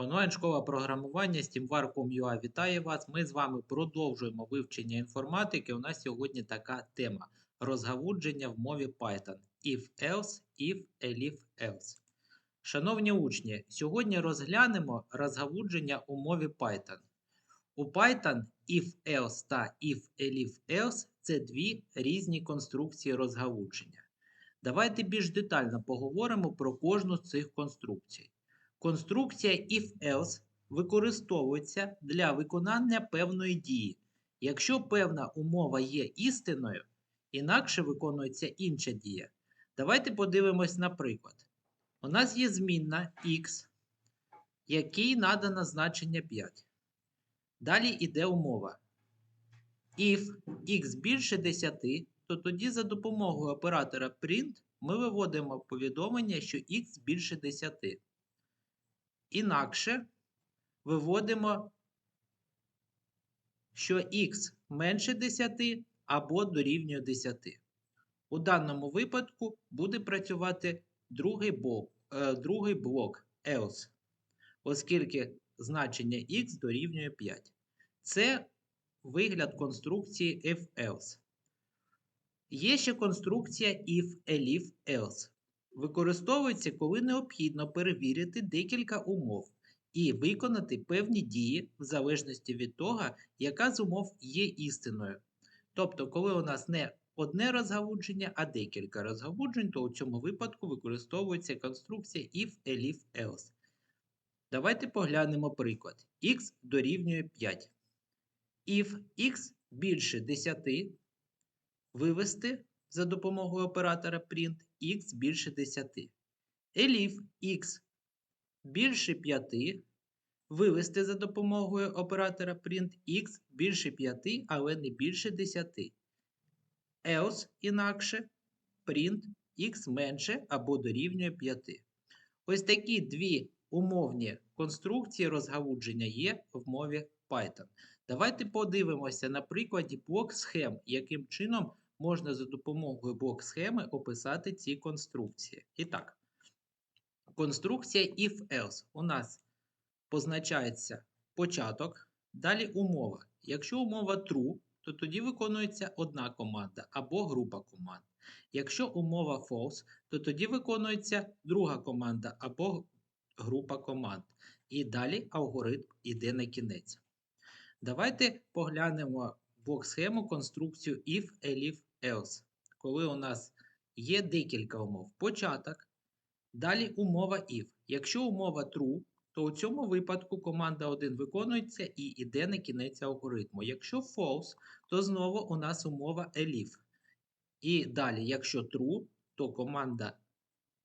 Онлайн-школа програмування SteamWar.com.ua вітає вас. Ми з вами продовжуємо вивчення інформатики. У нас сьогодні така тема розгавудження в мові Python. If else, if, elif else. Шановні учні, сьогодні розглянемо розгавудження у мові Python. У Python if else та if elif else це дві різні конструкції розгавудження. Давайте більш детально поговоримо про кожну з цих конструкцій. Конструкція if-else використовується для виконання певної дії, якщо певна умова є істиною, інакше виконується інша дія. Давайте подивимось на приклад. У нас є змінна x, якій надано значення 5. Далі йде умова. If x більше 10, то тоді за допомогою оператора print ми виводимо повідомлення, що x більше 10. Інакше виводимо, що х менше 10 або дорівнює 10. У даному випадку буде працювати другий блок, е, другий блок else, оскільки значення х дорівнює 5. Це вигляд конструкції if-else. Є ще конструкція if-elif else використовується, коли необхідно перевірити декілька умов і виконати певні дії в залежності від того, яка з умов є істиною. Тобто, коли у нас не одне розгавудження, а декілька розгавуджень, то у цьому випадку використовується конструкція if, elif, else. Давайте поглянемо приклад. x дорівнює 5. If x більше 10, вивести за допомогою оператора print x більше 10. Elif x більше 5 вивести за допомогою оператора print x більше 5, але не більше 10. Else інакше print x менше або дорівнює 5. Ось такі дві умовні конструкції розгавудження є в мові Python. Давайте подивимося на прикладі блок схем, яким чином можна за допомогою блок-схеми описати ці конструкції. І так, конструкція if-else у нас позначається початок, далі умова. Якщо умова true, то тоді виконується одна команда або група команд. Якщо умова false, то тоді виконується друга команда або група команд. І далі алгоритм йде на кінець. Давайте поглянемо блок-схему конструкцію if, elif, else, коли у нас є декілька умов. Початок. Далі умова if. Якщо умова true, то у цьому випадку команда 1 виконується і йде на кінець алгоритму. Якщо false, то знову у нас умова elif. І далі, якщо true, то команда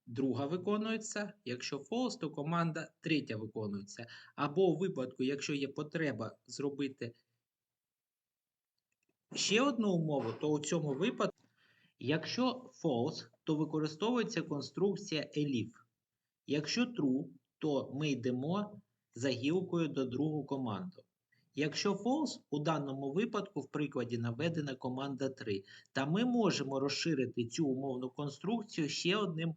друга виконується. Якщо false, то команда третя виконується. Або у випадку, якщо є потреба зробити ще одну умову, то у цьому випадку, якщо false, то використовується конструкція elif. Якщо true, то ми йдемо за гілкою до другу команду. Якщо false, у даному випадку в прикладі наведена команда 3, та ми можемо розширити цю умовну конструкцію ще одним,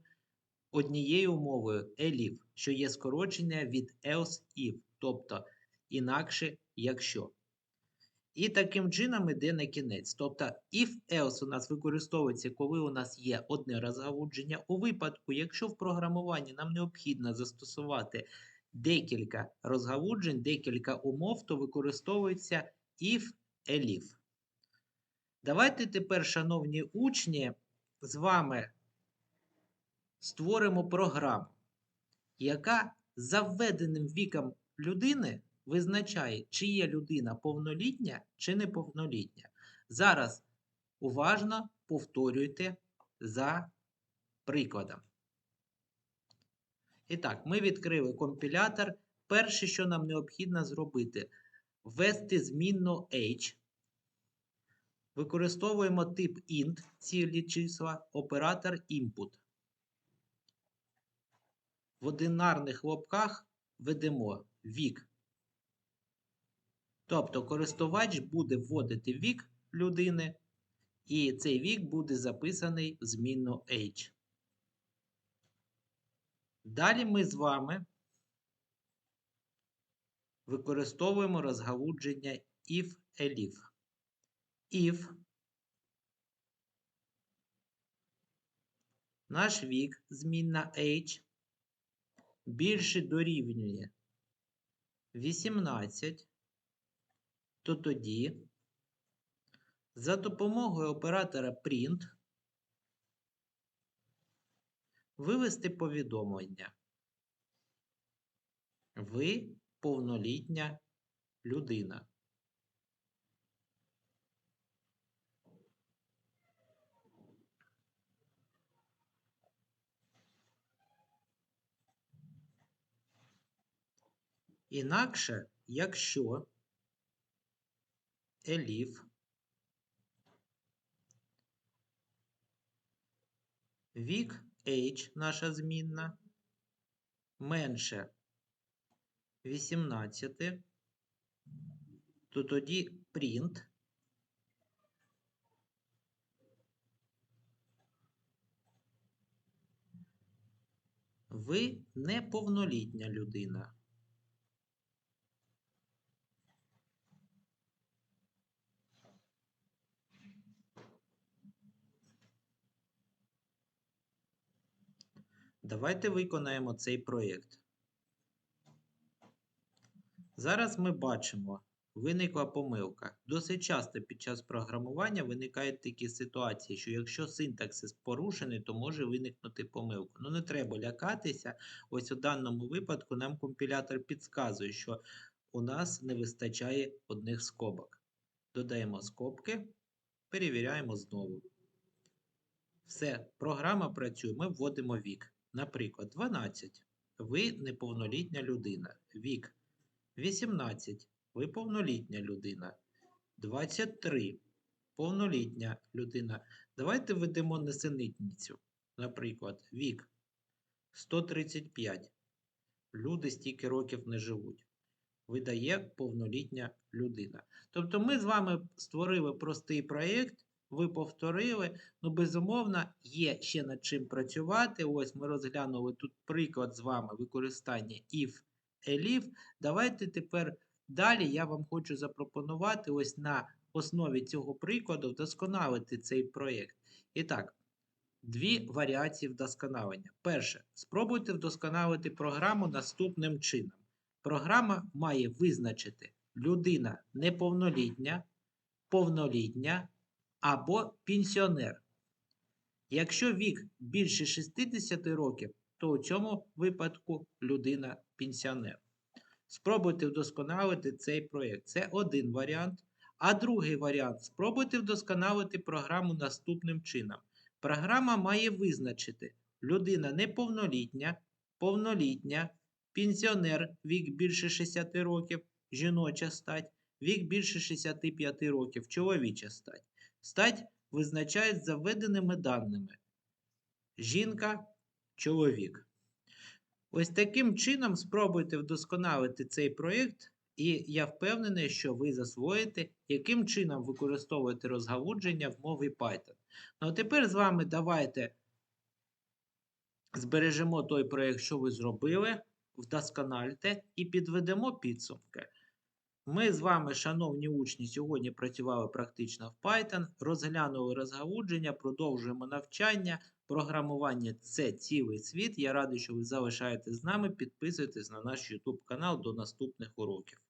однією умовою elif, що є скорочення від else if, тобто інакше якщо. І таким чином йде на кінець. Тобто, if else у нас використовується, коли у нас є одне розгавудження. У випадку, якщо в програмуванні нам необхідно застосувати декілька розгавуджень, декілька умов, то використовується if elif. Давайте тепер, шановні учні, з вами створимо програму, яка за введеним віком людини визначає, чи є людина повнолітня чи неповнолітня. Зараз уважно повторюйте за прикладом. І так, ми відкрили компілятор. Перше, що нам необхідно зробити, ввести змінну H. Використовуємо тип int, цілі числа, оператор input. В одинарних лобках ведемо вік Тобто користувач буде вводити вік людини, і цей вік буде записаний в змінну H. Далі ми з вами використовуємо розгалудження if elif. If наш вік, змінна age, більше дорівнює 18, то тоді за допомогою оператора print вивести повідомлення. Ви повнолітня людина. Інакше, якщо еліф вік age наша змінна. Менше 18, то тоді print. Ви неповнолітня людина. Давайте виконаємо цей проєкт. Зараз ми бачимо, виникла помилка. Досить часто під час програмування виникають такі ситуації, що якщо синтаксис порушений, то може виникнути помилка. Ну не треба лякатися. Ось у даному випадку нам компілятор підказує, що у нас не вистачає одних скобок. Додаємо скобки, перевіряємо знову. Все, програма працює, ми вводимо вік. Наприклад, 12. Ви неповнолітня людина. Вік 18. Ви повнолітня людина. 23. Повнолітня людина. Давайте введемо несенітницю. Наприклад, вік 135. Люди стільки років не живуть. Видає повнолітня людина. Тобто ми з вами створили простий проєкт. Ви повторили, ну, безумовно, є ще над чим працювати. Ось ми розглянули тут приклад з вами використання if, elif. Давайте тепер далі я вам хочу запропонувати ось на основі цього прикладу вдосконалити цей проєкт. І так, дві варіації вдосконалення. Перше, спробуйте вдосконалити програму наступним чином. Програма має визначити людина неповнолітня, повнолітня або пенсіонер. Якщо вік більше 60 років, то у цьому випадку людина пенсіонер. Спробуйте вдосконалити цей проєкт. Це один варіант. А другий варіант спробуйте вдосконалити програму наступним чином. Програма має визначити людина неповнолітня, повнолітня, пенсіонер вік більше 60 років, жіноча стать, вік більше 65 років, чоловіча стать. Стать визначають за введеними даними. Жінка, чоловік. Ось таким чином спробуйте вдосконалити цей проєкт, і я впевнений, що ви засвоїте, яким чином використовувати розгалудження в мові Python. Ну а тепер з вами давайте збережемо той проєкт, що ви зробили, вдоскональте і підведемо підсумки. Ми з вами, шановні учні, сьогодні працювали практично в Python, розглянули розгалудження, продовжуємо навчання. Програмування це цілий світ. Я радий, що ви залишаєтесь з нами. Підписуйтесь на наш YouTube канал до наступних уроків.